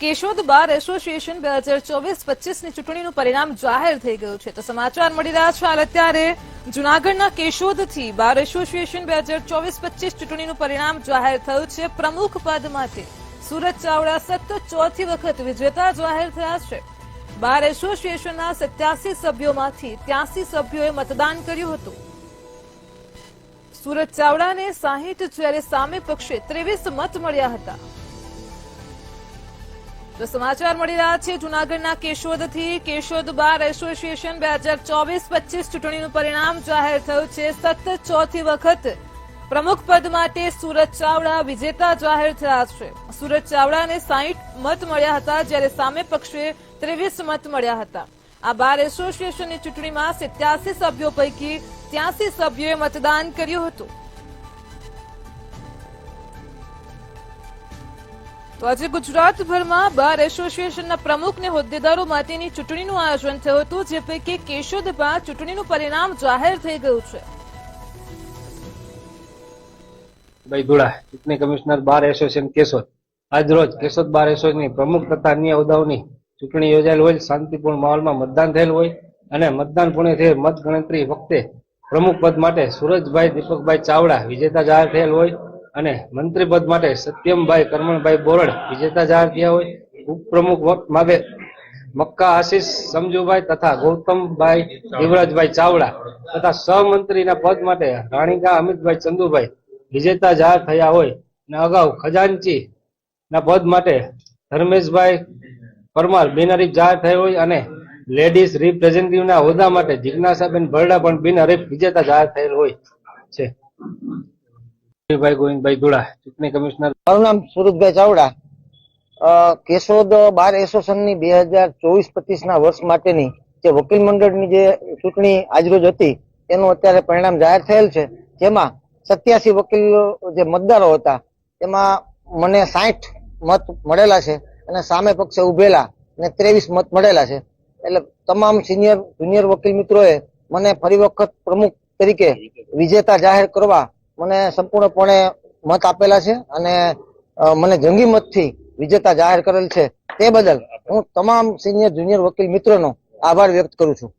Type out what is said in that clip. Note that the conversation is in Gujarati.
કેશોદ બાર એસોસિએશન બે હજાર ચોવીસ પચીસની ચૂંટણીનું પરિણામ જાહેર થઈ ગયું છે. તો સમાચાર મળી રહ્યા છે હાલ અત્યારે. જૂનાગઢના કેશોદથી બાર એસોસિએશન બે હજાર ચોવીસ પચીસ ચૂંટણીનું પરિણામ જાહેર થયું છે. પ્રમુખ પદ માટે સુરત ચાવડા સતત ચોથી વખત વિજેતા જાહેર થયા છે. બાર એસોસિએશનના સત્યાસી સભ્યોમાંથી ત્યાસી સભ્યોએ મતદાન કર્યું હતું. સુરત ચાવડાને સાહીઠ જ્યારે સામે પક્ષે ત્રેવીસ મત મળ્યા હતા. તો સમાચાર મળી રહ્યા છે જુનાગઢના કેશોદથી. કેશોદ બાર એસોસિએશન બે હજાર ચોવીસ પચીસ ચૂંટણીનું પરિણામ જાહેર થયું છે. સતત ચોથી વખત પ્રમુખ પદ માટે સુરત ચાવડા વિજેતા જાહેર થયા છે. સુરત ચાવડાને સાહીઠ મત મળ્યા હતા, જ્યારે સામે પક્ષે ત્રેવીસ મત મળ્યા હતા. આ બાર એસોસિએશનની ચૂંટણીમાં સિત્યાસી સભ્યો પૈકી ત્યાસી સભ્યોએ મતદાન કર્યું હતું. તો આજે ગુજરાતભરમાં બાર એસોસિએશનના પ્રમુખ હોદ્દેદારો માટેની ચૂંટણીનું આયોજન થયું હતું, જે પૈકી કેશોદમાં ચૂંટણીનું પરિણામ જાહેર થઈ ગયું છે. ધુડા ચૂંટણી કમિશનર બાર એસોસિએશન કેશોદ. આજ રોજ કેશોદ બાર એસોસિએશનની પ્રમુખ તથા અન્ય હોદ્દાઓની ચૂંટણી યોજાયેલ હોય, શાંતિપૂર્ણ માહોલમાં મતદાન થયેલ હોય અને મતદાન પૂર્ણ થયેલ મત ગણતરી વખતે પ્રમુખ પદ માટે સુરજભાઈ, દીપકભાઈ ચાવડા વિજેતા જાહેર થયેલ હોય. અને મંત્રી પદ માટે સત્યમભાઈ કરમણભાઈ બોરડ વિજેતા જાહેર થયા હોય, ઉપપ્રમુખ માટે મક્કા આશીષ, સમજુભાઈ તથા ગૌતમભાઈ યુવરાજભાઈ ચાવડા તથા સહમંત્રીના પદ માટે રાણીકા અમિતભાઈ ચંદુભાઈ વિજેતા જાહેર થયા હોય અને અગાઉ ખજાનચી ના પદ માટે ધર્મેશભાઈ પરમાર બિનહરીફ જાહેર થયો હોય અને લેડીઝ રિપ્રેઝેન્ટેટિવના હોદ્દા માટે જિજ્ઞાસાબેન ભરડા પણ બિનહરીફ વિજેતા જાહેર થયેલ હોય છે. ભાઈ ગોવિંદભાઈ ધોળા, ચૂંટણી કમિશનર. મારું નામ સુરતભાઈ ચાવડા. કેશોદ બાર એસોસિએશનની બે હજાર ચોવીસ પચીસ ના વર્ષ માટેની જે વકીલ મંડળની જે ચૂંટણી આજરોજ હતી તેનું અત્યારે પરિણામ જાહેર થયેલ છે. જેમાં સત્યાસી વકીલો જે મતદારો હતા તેમાં મને સાઠ મત મળેલા છે અને સામે પક્ષે ઉભેલા અને ત્રેવીસ મત મળેલા છે. એટલે તમામ સિનિયર, જુનિયર વકીલ મિત્રોએ મને ફરી વખત પ્રમુખ તરીકે વિજેતા જાહેર કરવા મને સંપૂર્ણપણે મત આપેલા છે અને મને જંગી મતથી વિજેતા જાહેર કરેલ છે. તે બદલ હું તમામ સિનિયર જુનિયર વકીલ મિત્રોનો આભાર વ્યક્ત કરું છું.